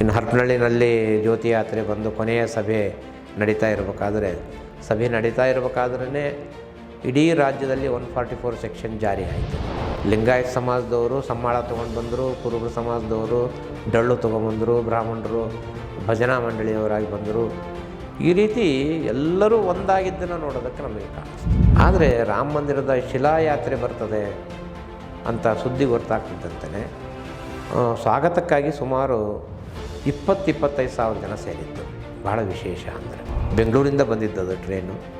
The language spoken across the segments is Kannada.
ಇನ್ನು ಹರಪನಹಳ್ಳಿನಲ್ಲಿ ಜ್ಯೋತಿ ಯಾತ್ರೆ ಬಂದು ಕೊನೆಯ ಸಭೆ ನಡೀತಾ ಇರಬೇಕಾದ್ರೆ, ಸಭೆ ನಡೀತಾ ಇರಬೇಕಾದ್ರೇ ಇಡೀ ರಾಜ್ಯದಲ್ಲಿ ಒನ್ ಫಾರ್ಟಿ ಫೋರ್ ಸೆಕ್ಷನ್ ಜಾರಿ ಆಯಿತು. ಲಿಂಗಾಯತ್ ಸಮಾಜದವರು ಸಮ್ಮಾಳ ತೊಗೊಂಡು ಬಂದರು ಕುರುಬರು ಸಮಾಜದವರು ಡಳ್ಳು ತೊಗೊಂಬಂದರು ಬ್ರಾಹ್ಮಣರು ಭಜನಾ ಮಂಡಳಿಯವರಾಗಿ ಬಂದರು. ಈ ರೀತಿ ಎಲ್ಲರೂ ಒಂದಾಗಿದ್ದನ್ನು ನೋಡೋದಕ್ಕೆ ನಮಗೆ ಕಾಣಿಸ್ತು. ಆದರೆ ರಾಮ ಮಂದಿರದ ಶಿಲಾಯಾತ್ರೆ ಬರ್ತದೆ ಅಂತ ಸುದ್ದಿ ಗೊತ್ತಾಗ್ತಿದ್ದಂತೆ ಸ್ವಾಗತಕ್ಕಾಗಿ ಸುಮಾರು ಇಪ್ಪತ್ತು ಇಪ್ಪತ್ತೈದು ಸಾವಿರ ಜನ ಸೇರಿತ್ತು ಭಾಳ ವಿಶೇಷ ಅಂದರೆ. ಬೆಂಗಳೂರಿಂದ ಬಂದಿದ್ದದು ಟ್ರೈನು.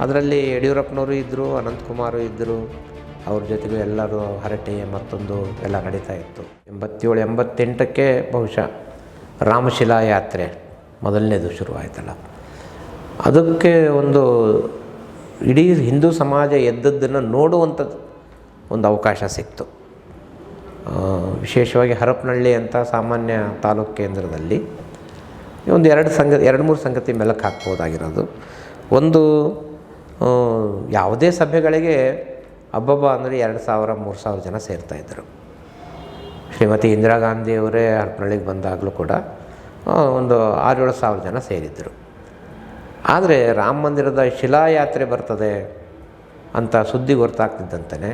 ಅದರಲ್ಲಿ ಯಡಿಯೂರಪ್ಪನವರು ಇದ್ದರು ಅನಂತಕುಮಾರು ಇದ್ದರು ಅವ್ರ ಜೊತೆಗೂ ಎಲ್ಲರೂ ಹರಟೆ ಮತ್ತೊಂದು ಎಲ್ಲ ನಡೀತಾ ಇತ್ತು. ಎಂಬತ್ತೇಳು, ಎಂಬತ್ತೆಂಟಕ್ಕೆ ಬಹುಶಃ ರಾಮಶಿಲಾ ಯಾತ್ರೆ ಮೊದಲನೇದು ಶುರುವಾಯಿತಲ್ಲ. ಅದಕ್ಕೆ ಒಂದು ಇಡೀ ಹಿಂದೂ ಸಮಾಜ ಎದ್ದದ್ದನ್ನು ನೋಡುವಂಥದ್ದು ಒಂದು ಅವಕಾಶ ಸಿಕ್ತು. ವಿಶೇಷವಾಗಿ ಹರಪನಹಳ್ಳಿ ಅಂತ ಸಾಮಾನ್ಯ ತಾಲೂಕು ಕೇಂದ್ರದಲ್ಲಿ ಒಂದು ಎರಡು ಸಂಗ ಎರಡು ಮೂರು ಸಂಗತಿ ಮೆಲಕ್ಕೆ ಹಾಕ್ಬೋದಾಗಿರೋದು. ಒಂದು ಯಾವುದೇ ಸಭೆಗಳಿಗೆ ಹಬ್ಬಬ್ಬ ಅಂದರೆ ಎರಡು ಸಾವಿರ, ಮೂರು ಸಾವಿರ ಜನ ಸೇರ್ತಾಯಿದ್ದರು ಶ್ರೀಮತಿ ಇಂದಿರಾ ಗಾಂಧಿಯವರೇ ಹರಪನಹಳ್ಳಿಗೆ ಬಂದಾಗಲೂ ಕೂಡ ಒಂದು ಆರೇಳು ಸಾವಿರ ಜನ ಸೇರಿದ್ದರು. ಆದರೆ ರಾಮ ಮಂದಿರದ ಶಿಲಾಯಾತ್ರೆ ಬರ್ತದೆ ಅಂತ ಸುದ್ದಿ ಗೊತ್ತಾಗ್ತಿದ್ದಂತೆ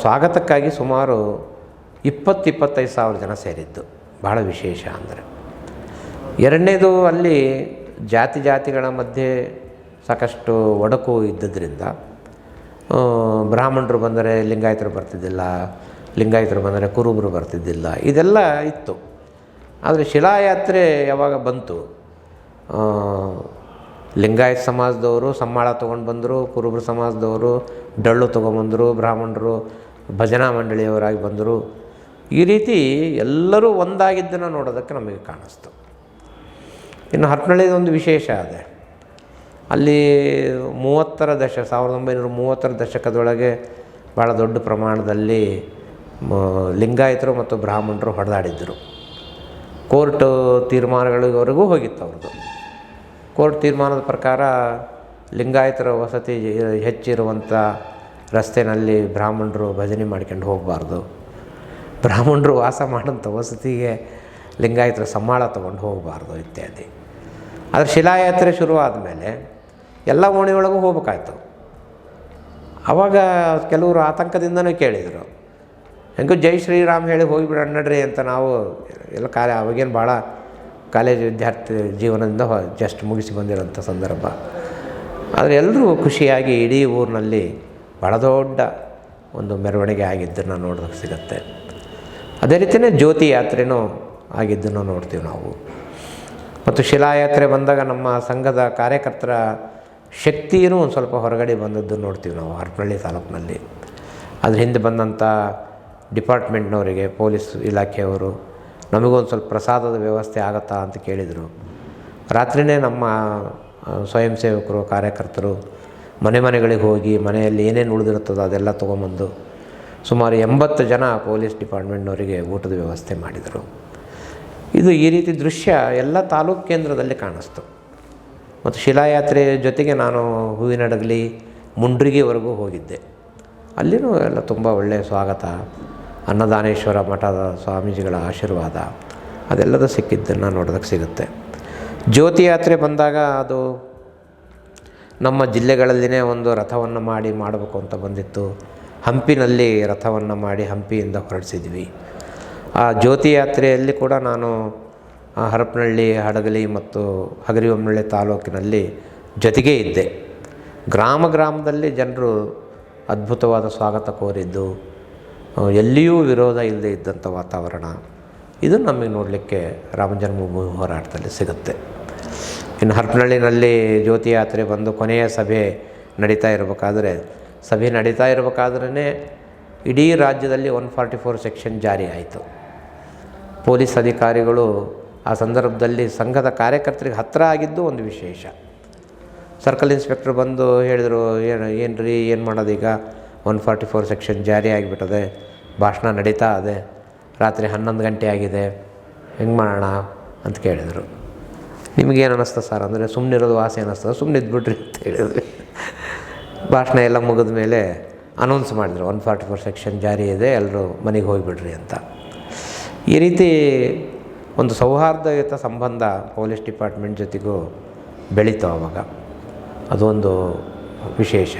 ಸ್ವಾಗತಕ್ಕಾಗಿ ಸುಮಾರು ಇಪ್ಪತ್ತು ಇಪ್ಪತ್ತೈದು ಸಾವಿರ ಜನ ಸೇರಿದ್ದು. ಭಾಳ ವಿಶೇಷ ಅಂದರೆ. ಎರಡನೇದು ಅಲ್ಲಿ ಜಾತಿ ಜಾತಿಗಳ ಮಧ್ಯೆ ಸಾಕಷ್ಟು ಒಡಕು ಇದ್ದದ್ರಿಂದ ಬ್ರಾಹ್ಮಣರು ಬಂದರೆ ಲಿಂಗಾಯತರು ಬರ್ತಿದ್ದಿಲ್ಲ, ಲಿಂಗಾಯತರು ಬಂದರೆ ಕುರುಬರು ಬರ್ತಿದ್ದಿಲ್ಲ, ಇದೆಲ್ಲ ಇತ್ತು. ಆದರೆ ಶಿಲಾಯಾತ್ರೆ ಯಾವಾಗ ಬಂತು ಲಿಂಗಾಯತ್ ಲಿಂಗಾಯತ ಸಮಾಜದವರು ಸಮ್ಮಾಳ ತೊಗೊಂಡು ಬಂದರು, ಕುರುಬರ ಸಮಾಜದವರು ಡಳ್ಳು ತೊಗೊಂಬಂದರು ಬ್ರಾಹ್ಮಣರು ಭಜನಾ ಮಂಡಳಿಯವರಾಗಿ ಬಂದರು. ಈ ರೀತಿ ಎಲ್ಲರೂ ಒಂದಾಗಿದ್ದನ್ನು ನೋಡೋದಕ್ಕೆ ನಮಗೆ ಕಾಣಿಸ್ತು. ಇನ್ನು ಹರಪನಹಳ್ಳಿದು ಒಂದು ವಿಶೇಷ ಅದೇ. ಅಲ್ಲಿ ಮೂವತ್ತರ ದಶ, ಸಾವಿರದ ಒಂಬೈನೂರ ಮೂವತ್ತರ ದಶಕದೊಳಗೆ ಭಾಳ ದೊಡ್ಡ ಪ್ರಮಾಣದಲ್ಲಿ ಲಿಂಗಾಯತರು ಮತ್ತು ಬ್ರಾಹ್ಮಣರು ಹೊಡೆದಾಡಿದ್ದರು. ಕೋರ್ಟ್ ತೀರ್ಮಾನಗಳಿವರೆಗೂ ಹೋಗಿತ್ತು ಅವ್ರದ್ದು. ಕೋರ್ಟ್ ತೀರ್ಮಾನದ ಪ್ರಕಾರ ಲಿಂಗಾಯತರ ವಸತಿ ಹೆಚ್ಚಿರುವಂಥ ರಸ್ತೆಯಲ್ಲಿ ಬ್ರಾಹ್ಮಣರು ಭಜನೆ ಮಾಡ್ಕೊಂಡು ಹೋಗಬಾರ್ದು. ಬ್ರಾಹ್ಮಣರು ವಾಸ ಮಾಡೋಂಥ ವಸತಿಗೆ ಲಿಂಗಾಯತರ ಸಮ್ಮಾಳ ತೊಗೊಂಡು ಹೋಗಬಾರ್ದು ಇತ್ಯಾದಿ. ಆದರೆ ಶಿಲಾಯಾತ್ರೆ ಶುರುವಾದ ಮೇಲೆ ಎಲ್ಲ ಓಣಿಯೊಳಗೂ ಹೋಗ್ಬೇಕಾಯ್ತು. ಆವಾಗ ಕೆಲವರು ಆತಂಕದಿಂದನೇ ಕೇಳಿದರು. ಹೆಂಗೂ ಜೈ ಶ್ರೀರಾಮ್ ಹೇಳಿ ಹೋಗಿಬಿಡೋಣ ನಡ್ರಿ ಅಂತ ನಾವು ಎಲ್ಲ ಕಾಲ ಅವಾಗೇನು ಭಾಳ ಕಾಲೇಜ್ ವಿದ್ಯಾರ್ಥಿ ಜೀವನದಿಂದ ಜಸ್ಟ್ ಮುಗಿಸಿ ಬಂದಿರೋಂಥ ಸಂದರ್ಭ. ಆದರೆ ಎಲ್ಲರೂ ಖುಷಿಯಾಗಿ ಇಡೀ ಊರಿನಲ್ಲಿ ಭಾಳ ದೊಡ್ಡ ಒಂದು ಮೆರವಣಿಗೆ ಆಗಿದ್ದನ್ನು ನೋಡೋದಕ್ಕೆ ಸಿಗುತ್ತೆ. ಅದೇ ರೀತಿಯೇ ಜ್ಯೋತಿ ಯಾತ್ರೆನೂ ಆಗಿದ್ದನ್ನು ನೋಡ್ತೀವಿ ನಾವು. ಮತ್ತು ಶಿಲಾಯಾತ್ರೆ ಬಂದಾಗ ನಮ್ಮ ಸಂಘದ ಕಾರ್ಯಕರ್ತರ ಶಕ್ತಿಯೂ ಒಂದು ಸ್ವಲ್ಪ ಹೊರಗಡೆ ಬಂದದ್ದು ನೋಡ್ತೀವಿ ನಾವು ಹರಪನಹಳ್ಳಿ ತಾಲೂಕಿನಲ್ಲಿ. ಅದ್ರ ಹಿಂದೆ ಬಂದಂಥ ಡಿಪಾರ್ಟ್ಮೆಂಟ್ನವರಿಗೆ, ಪೊಲೀಸ್ ಇಲಾಖೆಯವರು ನಮಗೊಂದು ಸ್ವಲ್ಪ ಪ್ರಸಾದದ ವ್ಯವಸ್ಥೆ ಆಗತ್ತಾ ಅಂತ ಕೇಳಿದರು. ರಾತ್ರಿಯೇ ನಮ್ಮ ಸ್ವಯಂ ಸೇವಕರು, ಕಾರ್ಯಕರ್ತರು ಮನೆ ಮನೆಗಳಿಗೆ ಹೋಗಿ ಮನೆಯಲ್ಲಿ ಏನೇನು ಉಳಿದಿರುತ್ತದೋ ಅದೆಲ್ಲ ತೊಗೊಂಬಂದು ಸುಮಾರು ಎಂಬತ್ತು ಜನ ಪೊಲೀಸ್ ಡಿಪಾರ್ಟ್ಮೆಂಟ್ನವರಿಗೆ ಊಟದ ವ್ಯವಸ್ಥೆ ಮಾಡಿದರು. ಇದು ಈ ರೀತಿ ದೃಶ್ಯ ಎಲ್ಲ ತಾಲೂಕು ಕೇಂದ್ರದಲ್ಲಿ ಕಾಣಿಸ್ತು. ಮತ್ತು ಶಿಲಾಯಾತ್ರೆ ಜೊತೆಗೆ ನಾನು ಹೂವಿನಡಗಲಿ ಮುಂಡ್ರಿಗೆವರೆಗೂ ಹೋಗಿದ್ದೆ. ಅಲ್ಲಿನೂ ಎಲ್ಲ ತುಂಬ ಒಳ್ಳೆಯ ಸ್ವಾಗತ, ಅನ್ನದಾನೇಶ್ವರ ಮಠದ ಸ್ವಾಮೀಜಿಗಳ ಆಶೀರ್ವಾದ, ಅದೆಲ್ಲದ ಸಿಕ್ಕಿದ್ದನ್ನು ನೋಡೋದಕ್ಕೆ ಸಿಗುತ್ತೆ. ಜ್ಯೋತಿ ಯಾತ್ರೆ ಬಂದಾಗ ಅದು ನಮ್ಮ ಜಿಲ್ಲೆಗಳಲ್ಲಿನೇ ಒಂದು ರಥವನ್ನು ಮಾಡಿ ಮಾಡಬೇಕು ಅಂತ ಬಂದಿತ್ತು. ಹಂಪಿನಲ್ಲಿ ರಥವನ್ನು ಮಾಡಿ ಹಂಪಿಯಿಂದ ಹೊರಡಿಸಿದ್ವಿ. ಆ ಜ್ಯೋತಿ ಯಾತ್ರೆಯಲ್ಲಿ ಕೂಡ ನಾನು ಹರಪನಹಳ್ಳಿ, ಹಡಗಲಿ ಮತ್ತು ಹಗರಿಬೊಮ್ಮನಹಳ್ಳಿ ತಾಲೂಕಿನಲ್ಲಿ ಜೊತೆಗೇ ಇದ್ದೆ. ಗ್ರಾಮ ಗ್ರಾಮದಲ್ಲಿ ಜನರು ಅದ್ಭುತವಾದ ಸ್ವಾಗತ ಕೋರಿದ್ದು ಎಲ್ಲಿಯೂ ವಿರೋಧ ಇಲ್ಲದೆ ಇದ್ದಂಥ ವಾತಾವರಣ, ಇದು ನಮಗೆ ನೋಡಲಿಕ್ಕೆ ರಾಮ ಜನ್ಮಭೂಮಿ ಹೋರಾಟದಲ್ಲಿ ಸಿಗುತ್ತೆ. ಇನ್ನು ಹರಪನಹಳ್ಳಿನಲ್ಲಿ ಜ್ಯೋತಿ ಯಾತ್ರೆ ಬಂದು ಕೊನೆಯ ಸಭೆ ನಡೀತಾ ಇರಬೇಕಾದ್ರೆ ಸಭೆ ನಡೀತಾ ಇರಬೇಕಾದ್ರೇ ಇಡೀ ರಾಜ್ಯದಲ್ಲಿ ಒನ್ ಫಾರ್ಟಿ ಫೋರ್ ಸೆಕ್ಷನ್ ಜಾರಿ ಆಯಿತು. ಪೊಲೀಸ್ ಅಧಿಕಾರಿಗಳು ಆ ಸಂದರ್ಭದಲ್ಲಿ ಸಂಘದ ಕಾರ್ಯಕರ್ತರಿಗೆ ಹತ್ತಿರ ಆಗಿದ್ದು ಒಂದು ವಿಶೇಷ. ಸರ್ಕಲ್ ಇನ್ಸ್ಪೆಕ್ಟ್ರ್ ಬಂದು ಹೇಳಿದರು, ಏನು ಏನು ರೀ ಏನು ಮಾಡೋದೀಗ? ಒನ್ ಫಾರ್ಟಿ ಫೋರ್ ಸೆಕ್ಷನ್ ಜಾರಿ ಆಗಿಬಿಟ್ಟದೆ, ಭಾಷಣ ನಡೀತಾ ಇದೆ, ರಾತ್ರಿ ಹನ್ನೊಂದು ಗಂಟೆ ಆಗಿದೆ, ಹೆಂಗೆ ಮಾಡೋಣ? ಅಂತ ಕೇಳಿದರು. ನಿಮಗೇನು ಅನ್ನಿಸ್ತದೆ ಸರ್? ಅಂದರೆ ಸುಮ್ಮನಿರೋದು ವಾಸಿ ಅನ್ನಿಸ್ತದೆ ಸುಮ್ಮನೆ ಇದ್ಬಿಟ್ರಿ ಅಂತ ಹೇಳಿದ್ವಿ ಭಾಷಣ ಎಲ್ಲ ಮುಗಿದ ಮೇಲೆ ಅನೌನ್ಸ್ ಮಾಡಿದರು ಒನ್ ಫಾರ್ಟಿ ಫೋರ್ ಸೆಕ್ಷನ್ ಜಾರಿ ಇದೆ ಎಲ್ಲರೂ ಮನೆಗೆ ಹೋಗಿಬಿಡ್ರಿ ಅಂತ. ಈ ರೀತಿ ಒಂದು ಸೌಹಾರ್ದಯುತ ಸಂಬಂಧ ಪೊಲೀಸ್ ಡಿಪಾರ್ಟ್ಮೆಂಟ್ ಜೊತೆಗೂ ಬೆಳೀತು ಆವಾಗ. ಅದೊಂದು ವಿಶೇಷ.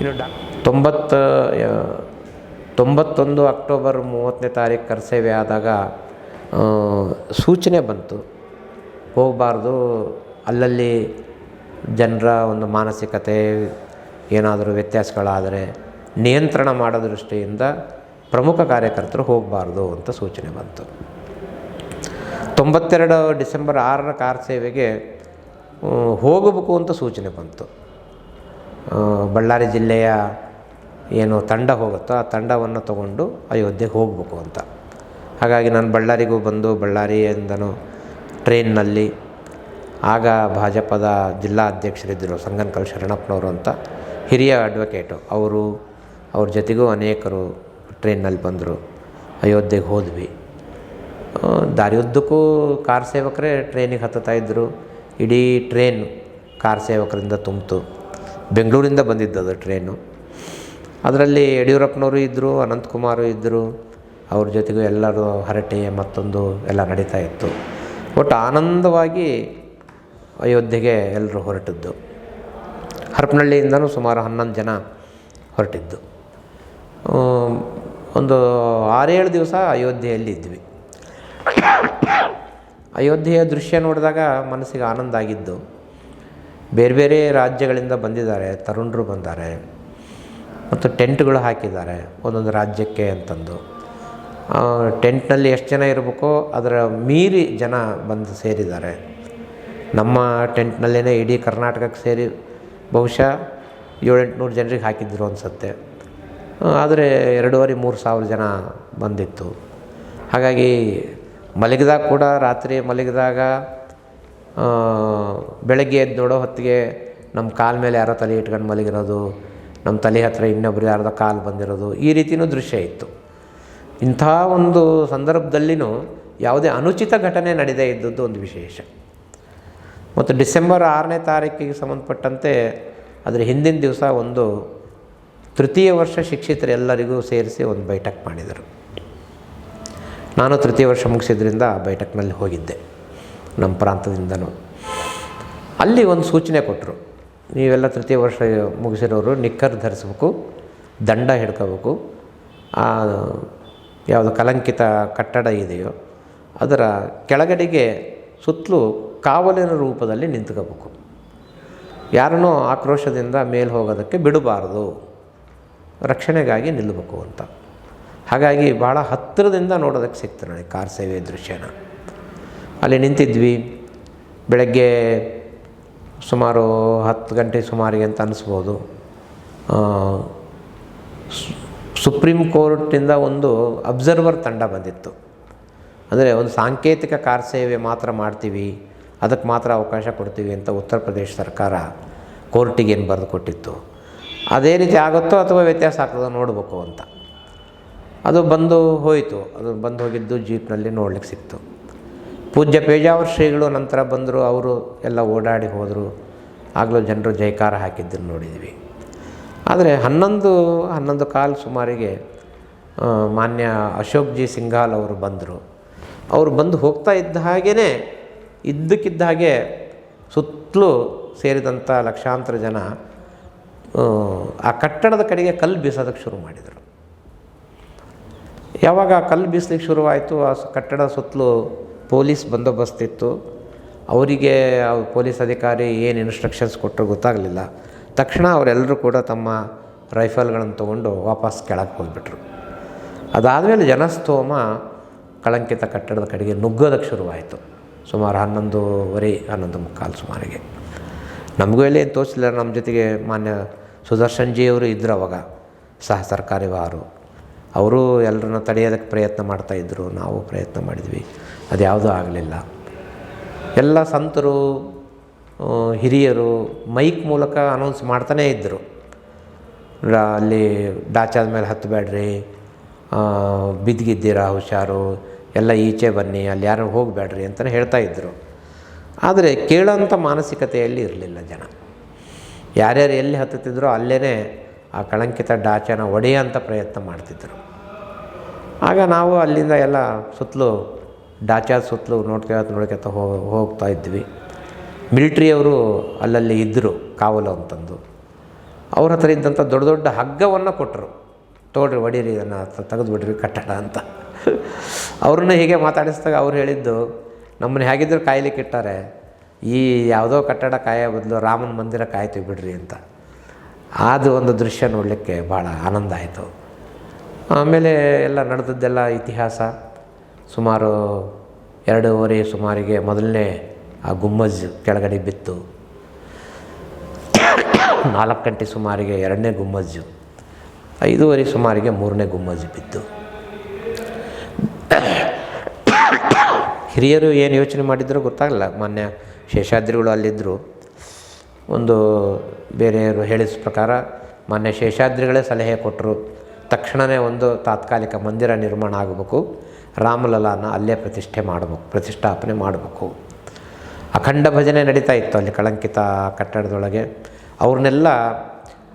ಇನ್ನು ಡಾ ತೊಂಬತ್ತ ತೊಂಬತ್ತೊಂದು ಅಕ್ಟೋಬರ್ ಮೂವತ್ತನೇ ತಾರೀಕು ಕರ್ಸೇವೆ ಆದಾಗ ಸೂಚನೆ ಬಂತು. ಹೋಗಬಾರ್ದು ಅಲ್ಲಲ್ಲಿ ಜನರ ಒಂದು ಮಾನಸಿಕತೆ, ಏನಾದರೂ ವ್ಯತ್ಯಾಸಗಳಾದರೆ ನಿಯಂತ್ರಣ ಮಾಡೋ ದೃಷ್ಟಿಯಿಂದ ಪ್ರಮುಖ ಕಾರ್ಯಕರ್ತರು ಹೋಗಬಾರ್ದು ಅಂತ ಸೂಚನೆ ಬಂತು. ತೊಂಬತ್ತೆರಡು ಡಿಸೆಂಬರ್ ಆರರ ಕಾರ್ ಸೇವೆಗೆ ಹೋಗಬೇಕು ಅಂತ ಸೂಚನೆ ಬಂತು. ಬಳ್ಳಾರಿ ಜಿಲ್ಲೆಯ ಏನು ತಂಡ ಹೋಗುತ್ತೋ ಆ ತಂಡವನ್ನು ತಗೊಂಡು ಅಯೋಧ್ಯೆಗೆ ಹೋಗಬೇಕು ಅಂತ. ಹಾಗಾಗಿ ನಾನು ಬಳ್ಳಾರಿಗೂ ಬಂದು ಬಳ್ಳಾರಿಯಿಂದನೂ ಟ್ರೈನ್ನಲ್ಲಿ ಆಗ ಭಾಜಪದ ಜಿಲ್ಲಾ ಅಧ್ಯಕ್ಷರಿದ್ದರು ಸಂಗನ್ಕಲ್ ಶರಣಪ್ಪನವರು ಅಂತ. ಹಿರಿಯ ಅಡ್ವೊಕೇಟು ಅವರು, ಅವ್ರ ಜೊತೆಗೂ ಅನೇಕರು ಟ್ರೈನ್ನಲ್ಲಿ ಬಂದರು. ಅಯೋಧ್ಯೆಗೆ ಹೋದ್ವಿ. ದಾರಿಯುದ್ದಕ್ಕೂ ಕಾರ್ ಸೇವಕರೇ ಟ್ರೈನಿಗೆ ಹತ್ತುತ್ತಾ ಇದ್ದರು. ಇಡೀ ಟ್ರೈನ್ ಕಾರ್ ಸೇವಕರಿಂದ ತುಂಬಿತು. ಬೆಂಗಳೂರಿಂದ ಬಂದಿದ್ದದು ಟ್ರೈನು ಅದರಲ್ಲಿ ಯಡಿಯೂರಪ್ಪನವರು ಇದ್ದರು, ಅನಂತಕುಮಾರು ಇದ್ದರು. ಅವ್ರ ಜೊತೆಗೂ ಎಲ್ಲರೂ ಹರಟೆ ಮತ್ತೊಂದು ಎಲ್ಲ ನಡೀತಾ ಇತ್ತು. ಒಟ್ಟು ಆನಂದವಾಗಿ ಅಯೋಧ್ಯೆಗೆ ಎಲ್ಲರೂ ಹೊರಟಿದ್ದು. ಹರಪನಹಳ್ಳಿಯಿಂದನೂ ಸುಮಾರು ಹನ್ನೊಂದು ಜನ ಹೊರಟಿದ್ದು. ಒಂದು ಆರೇಳು ದಿವಸ ಅಯೋಧ್ಯೆಯಲ್ಲಿ ಇದ್ವಿ. ಅಯೋಧ್ಯೆಯ ದೃಶ್ಯ ನೋಡಿದಾಗ ಮನಸ್ಸಿಗೆ ಆನಂದ ಆಗಿದ್ದು, ಬೇರೆ ಬೇರೆ ರಾಜ್ಯಗಳಿಂದ ಬಂದಿದ್ದಾರೆ, ತರುಣರು ಬಂದಾರೆ, ಮತ್ತು ಟೆಂಟ್ಗಳು ಹಾಕಿದ್ದಾರೆ ಒಂದೊಂದು ರಾಜ್ಯಕ್ಕೆ ಅಂತಂದು. ಟೆಂಟ್ನಲ್ಲಿ ಎಷ್ಟು ಜನ ಇರಬೇಕೋ ಅದರ ಮೀರಿ ಜನ ಬಂದು ಸೇರಿದ್ದಾರೆ. ನಮ್ಮ ಟೆಂಟ್ನಲ್ಲೇ ಇಡೀ ಕರ್ನಾಟಕಕ್ಕೆ ಸೇರಿ ಬಹುಶಃ ಏಳೆಂಟುನೂರು ಜನರಿಗೆ ಹಾಕಿದ್ರು ಅನಿಸುತ್ತೆ. ಆದರೆ ಎರಡೂವರೆ, ಮೂರು ಸಾವಿರ ಜನ ಬಂದಿತ್ತು. ಹಾಗಾಗಿ ಮಲಗಿದಾಗ ಕೂಡ, ರಾತ್ರಿ ಮಲಗಿದಾಗ ಬೆಳಗ್ಗೆ ಎದ್ದು ನೋಡೋ ಹೊತ್ತಿಗೆ ನಮ್ಮ ಕಾಲ ಮೇಲೆ ಯಾರೋ ತಲೆ ಇಟ್ಕೊಂಡು ಮಲಗಿರೋದು, ನಮ್ಮ ತಲೆ ಹತ್ತಿರ ಇನ್ನೊಬ್ರು ಯಾರ್ದೋ ಕಾಲು ಬಂದಿರೋದು, ಈ ರೀತಿಯೂ ದೃಶ್ಯ ಇತ್ತು. ಇಂಥ ಒಂದು ಸಂದರ್ಭದಲ್ಲಿಯೂ ಯಾವುದೇ ಅನುಚಿತ ಘಟನೆ ನಡೆದೇ ಇದ್ದದ್ದು ಒಂದು ವಿಶೇಷ. ಮತ್ತು ಡಿಸೆಂಬರ್ ಆರನೇ ತಾರೀಕಿಗೆ ಸಂಬಂಧಪಟ್ಟಂತೆ ಅದರ ಹಿಂದಿನ ದಿವಸ ಒಂದು ತೃತೀಯ ವರ್ಷ ಶಿಕ್ಷಿತರೆಲ್ಲರಿಗೂ ಸೇರಿಸಿ ಒಂದು ಬೈಠಕ್ ಮಾಡಿದರು. ನಾನು ತೃತೀಯ ವರ್ಷ ಮುಗಿಸಿದ್ರಿಂದ ಆ ಬೈಠಕ್ನಲ್ಲಿ ಹೋಗಿದ್ದೆ, ನಮ್ಮ ಪ್ರಾಂತದಿಂದನೂ ಅಲ್ಲಿ ಒಂದು ಸೂಚನೆ ಕೊಟ್ಟರು, ನೀವೆಲ್ಲ ತೃತೀಯ ವರ್ಷ ಮುಗಿಸಿರೋರು ನಿಕ್ಕರ್ ಧರಿಸ್ಬೇಕು, ದಂಡ ಹಿಡ್ಕೋಬೇಕು ಯಾವುದು ಕಲಂಕಿತ ಕಟ್ಟಡ ಇದೆಯೋ ಅದರ ಕೆಳಗಡೆಗೆ ಸುತ್ತಲೂ ಕಾವಲಿನ ರೂಪದಲ್ಲಿ ನಿಂತ್ಕೋಬೇಕು. ಯಾರನ್ನೂ ಆಕ್ರೋಶದಿಂದ ಮೇಲೆ ಹೋಗೋದಕ್ಕೆ ಬಿಡಬಾರ್ದು. ರಕ್ಷಣೆಗಾಗಿ ನಿಲ್ಲಬೇಕು ಅಂತ. ಹಾಗಾಗಿ ಭಾಳ ಹತ್ತಿರದಿಂದ ನೋಡೋದಕ್ಕೆ ಸಿಕ್ತು ನನಗೆ ಕಾರ್ ಸೇವೆ ದೃಶ್ಯನ. ಅಲ್ಲಿ ನಿಂತಿದ್ವಿ. ಬೆಳಗ್ಗೆ ಸುಮಾರು ಹತ್ತು ಗಂಟೆ ಸುಮಾರಿಗೆ ಅಂತ ಅನಿಸ್ಬೋದು. ಸುಪ್ರೀಂ ಕೋರ್ಟಿಂದ ಒಂದು ಅಬ್ಸರ್ವರ್ ತಂಡ ಬಂದಿತ್ತು. ಅಂದರೆ ಒಂದು ಸಾಂಕೇತಿಕ ಕಾರ್ ಸೇವೆ ಮಾತ್ರ ಮಾಡ್ತೀವಿ. ಅದಕ್ಕೆ ಮಾತ್ರ ಅವಕಾಶ ಕೊಡ್ತೀವಿ ಅಂತ ಉತ್ತರ ಪ್ರದೇಶ ಸರ್ಕಾರ ಕೋರ್ಟಿಗೆ ಏನು ಬರೆದು ಕೊಟ್ಟಿತ್ತು. ಅದೇ ರೀತಿ ಆಗುತ್ತೋ ಅಥವಾ ವ್ಯತ್ಯಾಸ ಆಗ್ತದೋ ನೋಡಬೇಕು ಅಂತ. ಅದು ಬಂದು ಹೋಯಿತು. ಅದು ಬಂದು ಹೋಗಿದ್ದು ಜೀಪ್ನಲ್ಲಿ ನೋಡ್ಲಿಕ್ಕೆ ಸಿಕ್ತು. ಪೂಜ್ಯ ಪೇಜಾವರ್ ಶ್ರೀಗಳು ನಂತರ ಬಂದರು. ಅವರು ಎಲ್ಲ ಓಡಾಡಿ ಹೋದರು. ಆಗಲೂ ಜನರು ಜೈಕಾರ ಹಾಕಿದ್ದನ್ನು ನೋಡಿದ್ವಿ. ಆದರೆ ಹನ್ನೊಂದು ಹನ್ನೊಂದು ಕಾಲು ಸುಮಾರಿಗೆ ಮಾನ್ಯ ಅಶೋಕ್ ಜಿ ಸಿಂಘಾಲ್ ಅವರು ಬಂದರು. ಅವರು ಬಂದು ಹೋಗ್ತಾ ಇದ್ದ ಹಾಗೇ ಇದ್ದಕ್ಕಿದ್ದ ಹಾಗೆ ಸುತ್ತಲೂ ಸೇರಿದಂಥ ಲಕ್ಷಾಂತರ ಜನ ಆ, ಕಟ್ಟಡದ ಕಡೆಗೆ ಕಲ್ಲು ಬೀಸೋದಕ್ಕೆ ಶುರು ಮಾಡಿದರು. ಯಾವಾಗ ಕಲ್ಲು ಬೀಸಲಿಕ್ಕೆ ಶುರುವಾಯಿತು ಆ ಕಟ್ಟಡ ಸುತ್ತಲೂ ಪೊಲೀಸ್ ಬಂದೋಬಸ್ತ್ ಇತ್ತು. ಅವರಿಗೆ ಪೊಲೀಸ್ ಅಧಿಕಾರಿ ಏನು ಇನ್ಸ್ಟ್ರಕ್ಷನ್ಸ್ ಕೊಟ್ಟರು ಗೊತ್ತಾಗಲಿಲ್ಲ. ತಕ್ಷಣ ಅವರೆಲ್ಲರೂ ಕೂಡ ತಮ್ಮ ರೈಫಲ್ಗಳನ್ನು ತೊಗೊಂಡು ವಾಪಸ್ ಕೆಳಗೆ ಹೋಗ್ಬಿಟ್ರು. ಅದಾದಮೇಲೆ ಜನಸ್ತೋಮ ಕಳಂಕಿತ ಕಟ್ಟಡದ ಕಡೆಗೆ ನುಗ್ಗೋದಕ್ಕೆ ಶುರುವಾಯಿತು. ಸುಮಾರು ಹನ್ನೊಂದುವರೆ ಹನ್ನೊಂದು ಮುಕ್ಕಾಲು ಸುಮಾರಿಗೆ. ನಮಗೂ ಎಲ್ಲಿ ಏನು ತೋರಿಸಲಿಲ್ಲ, ನಮ್ಮ ಜೊತೆಗೆ ಮಾನ್ಯ ಸುದರ್ಶನ್ ಜಿಯವರು ಇದ್ದರು ಅವಾಗ, ಸಹ ಸರ್ಕಾರಿ ವಾರು ಅವರು ಎಲ್ಲರನ್ನ ತಡೆಯೋದಕ್ಕೆ ಪ್ರಯತ್ನ ಮಾಡ್ತಾಯಿದ್ರು ನಾವು ಪ್ರಯತ್ನ ಮಾಡಿದ್ವಿ. ಅದು ಯಾವುದೂ ಆಗಲಿಲ್ಲ. ಎಲ್ಲ ಸಂತರು ಹಿರಿಯರು ಮೈಕ್ ಮೂಲಕ ಅನೌನ್ಸ್ ಮಾಡ್ತಾನೇ ಇದ್ದರು ಅಲ್ಲಿ ಡಾಚಾದ ಮೇಲೆ ಹತ್ತಬೇಡ್ರಿ ಬಿದ್ದಿದ್ದೀರಾ ಹುಷಾರು ಎಲ್ಲ ಈಚೆ ಬನ್ನಿ, ಅಲ್ಲಿ ಯಾರು ಹೋಗಬೇಡ್ರಿ ಅಂತಲೇ ಹೇಳ್ತಾ ಇದ್ದರು ಆದರೆ ಕೇಳೋಂಥ ಮಾನಸಿಕತೆಯಲ್ಲಿ ಇರಲಿಲ್ಲ ಜನ. ಯಾರ್ಯಾರು ಎಲ್ಲಿ ಹತ್ತುತ್ತಿದ್ರೋ ಅಲ್ಲೇ ಆ ಕಳಂಕಿತ ಡಾಚನ ಒಡೆಯೋಂಥ ಪ್ರಯತ್ನ ಮಾಡ್ತಿದ್ದರು ಆಗ ನಾವು ಅಲ್ಲಿಂದ ಎಲ್ಲ ಸುತ್ತಲೂ, ಡಾಚಾ ಸುತ್ತಲೂ ನೋಡ್ಕೊತ ನೋಡ್ಕೊತ ಹೋಗ್ತಾ ಇದ್ವಿ. ಮಿಲಿಟ್ರಿಯವರು ಅಲ್ಲಲ್ಲಿ ಇದ್ದರು ಕಾವಲು ಅಂತಂದು. ಅವ್ರ ಹತ್ರ ಇದ್ದಂಥ ದೊಡ್ಡ ದೊಡ್ಡ ಹಗ್ಗವನ್ನು ಕೊಟ್ಟರು ತೋಡ್ರಿ ಹೊಡೀರಿ ಇದನ್ನು ತೆಗೆದುಬಿಡ್ರಿ, ಕಟ್ಟಡ ಅಂತ. ಅವ್ರನ್ನ ಹೀಗೆ ಮಾತಾಡಿಸಿದಾಗ ಅವ್ರು ಹೇಳಿದ್ದು, ನಮ್ಮನ್ನ ಹೇಗಿದ್ದರೂ ಕಾಯ್ಲಿಕ್ಕೆ ಇಟ್ಟಾರೆ, ಈ ಯಾವುದೋ ಕಟ್ಟಡ ಕಾಯೋ ಬದಲು ರಾಮನ ಮಂದಿರ ಕಾಯ್ತೀವಿ ಬಿಡ್ರಿ ಅಂತ. ಅದು ಒಂದು ದೃಶ್ಯ ನೋಡಲಿಕ್ಕೆ ಭಾಳ ಆನಂದ ಆಯಿತು. ಆಮೇಲೆ ಎಲ್ಲ ನಡೆದದ್ದೆಲ್ಲ ಇತಿಹಾಸ. ಸುಮಾರು ಎರಡೂವರೆ ಸುಮಾರಿಗೆ ಮೊದಲನೇ ಆ ಗುಮ್ಮಜ್ ಕೆಳಗಡೆ ಬಿತ್ತು. ನಾಲ್ಕು ಗಂಟೆ ಸುಮಾರಿಗೆ ಎರಡನೇ ಗುಮ್ಮಜ್ಜು ಐದೂವರೆ ಸುಮಾರಿಗೆ ಮೂರನೇ ಗುಮ್ಮಜ್ ಬಿತ್ತು. ಹಿರಿಯರು ಏನು ಯೋಚನೆ ಮಾಡಿದ್ರು ಗೊತ್ತಾಗಲ್ಲ ಮಾನ್ಯ ಶೇಷಾದ್ರಿಗಳು ಅಲ್ಲಿದ್ದರು ಒಂದು ಬೇರೆಯವರು ಹೇಳಿದ ಪ್ರಕಾರ ಮಾನ್ಯ ಶೇಷಾದ್ರಿಗಳೇ ಸಲಹೆ ಕೊಟ್ಟರು ತಕ್ಷಣವೇ ಒಂದು ತಾತ್ಕಾಲಿಕ ಮಂದಿರ ನಿರ್ಮಾಣ ಆಗಬೇಕು. ರಾಮಲಲಾನ ಅಲ್ಲೇ ಪ್ರತಿಷ್ಠೆ ಮಾಡಬೇಕು, ಪ್ರತಿಷ್ಠಾಪನೆ ಮಾಡಬೇಕು. ಅಖಂಡ ಭಜನೆ ನಡೀತಾ ಇತ್ತು ಅಲ್ಲಿ ಕಳಂಕಿತ ಕಟ್ಟಡದೊಳಗೆ. ಅವ್ರನ್ನೆಲ್ಲ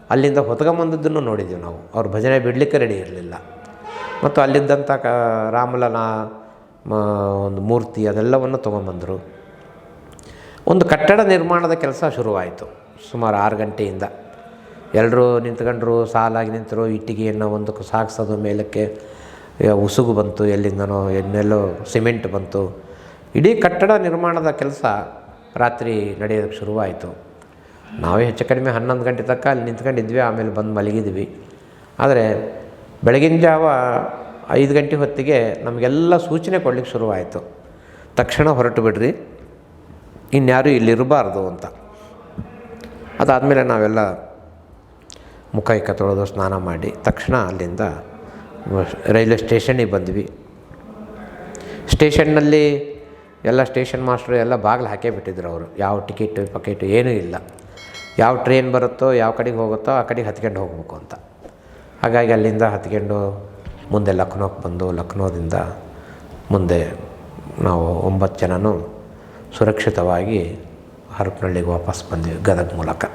ಅಲ್ಲಿಂದ ಹೊತ್ಕೊಂಬಂದದ್ದನ್ನು ನೋಡಿದ್ದೀವಿ ನಾವು. ಅವ್ರ ಭಜನೆ ಬಿಡಲಿಕ್ಕೆ ರೆಡಿ ಇರಲಿಲ್ಲ. ಮತ್ತು ಅಲ್ಲಿದ್ದಂಥ ಕ ರಾಮಲನ ಒಂದು ಮೂರ್ತಿ ಅದೆಲ್ಲವನ್ನು ತೊಗೊಂಬಂದರು ಒಂದು ಕಟ್ಟಡ ನಿರ್ಮಾಣದ ಕೆಲಸ ಶುರುವಾಯಿತು. ಸುಮಾರು ಆರು ಗಂಟೆಯಿಂದ. ಎಲ್ಲರೂ ನಿಂತ್ಕೊಂಡ್ರು, ಸಾಲಾಗಿ ನಿಂತರು, ಇಟ್ಟಿಗೆಯನ್ನು ಒಂದು ಸಾಗಿಸೋದು, ಮೇಲಕ್ಕೆ ಉಸುಗು ಬಂತು, ಎಲ್ಲಿಂದನೋ, ಎನ್ನೆಲ್ಲೋ ಸಿಮೆಂಟ್ ಬಂತು. ಇಡೀ ಕಟ್ಟಡ ನಿರ್ಮಾಣದ ಕೆಲಸ ರಾತ್ರಿ ನಡೆಯೋದಕ್ಕೆ ಶುರುವಾಯಿತು. ನಾವೇ ಹೆಚ್ಚು ಕಡಿಮೆ ಹನ್ನೊಂದು ಗಂಟೆ ತಕ್ಕ ಅಲ್ಲಿ ನಿಂತ್ಕೊಂಡಿದ್ವಿ, ಆಮೇಲೆ ಬಂದು ಮಲಗಿದ್ವಿ. ಆದರೆ ಬೆಳಗಿನ ಜಾವ ಐದು ಗಂಟೆ ಹೊತ್ತಿಗೆ ನಮಗೆಲ್ಲ ಸೂಚನೆ ಕೊಡ್ಲಿಕ್ಕೆ ಶುರುವಾಯಿತು. ತಕ್ಷಣ ಹೊರಟು ಬಿಡ್ರಿ. ಇನ್ಯಾರೂ ಇಲ್ಲಿರಬಾರ್ದು ಅಂತ. ಅದಾದಮೇಲೆ ನಾವೆಲ್ಲ ಮುಖ ಇಕ್ಕ ತೊಳೆದು ಸ್ನಾನ ಮಾಡಿ ತಕ್ಷಣ ಅಲ್ಲಿಂದ ರೈಲ್ವೆ ಸ್ಟೇಷನ್ನಿಗೆ ಬಂದ್ವಿ. ಸ್ಟೇಷನ್ನಲ್ಲಿ ಎಲ್ಲ ಸ್ಟೇಷನ್ ಮಾಸ್ಟ್ರು ಎಲ್ಲ ಬಾಗಿಲು ಹಾಕೇ ಬಿಟ್ಟಿದ್ರು ಅವರು. ಯಾವ ಟಿಕೆಟ್, ಪಕೆಟು ಏನೂ ಇಲ್ಲ. ಯಾವ ಟ್ರೈನ್ ಬರುತ್ತೋ, ಯಾವ ಕಡೆಗೆ ಹೋಗುತ್ತೋ ಆ ಕಡೆಗೆ ಹತ್ಕೊಂಡು ಹೋಗ್ಬೇಕು ಅಂತ. ಹಾಗಾಗಿ ಅಲ್ಲಿಂದ ಹತ್ಕೊಂಡು ಮುಂದೆ ಲಕ್ನೋಕ್ಕೆ ಬಂದು ಲಕ್ನೋದಿಂದ ಮುಂದೆ ನಾವು ಒಂಬತ್ತು ಜನನೂ ಸುರಕ್ಷಿತವಾಗಿ ಹರಪನಹಳ್ಳಿಗೆ ವಾಪಸ್ ಬಂದ್ವಿ ಗದಗ ಮೂಲಕ.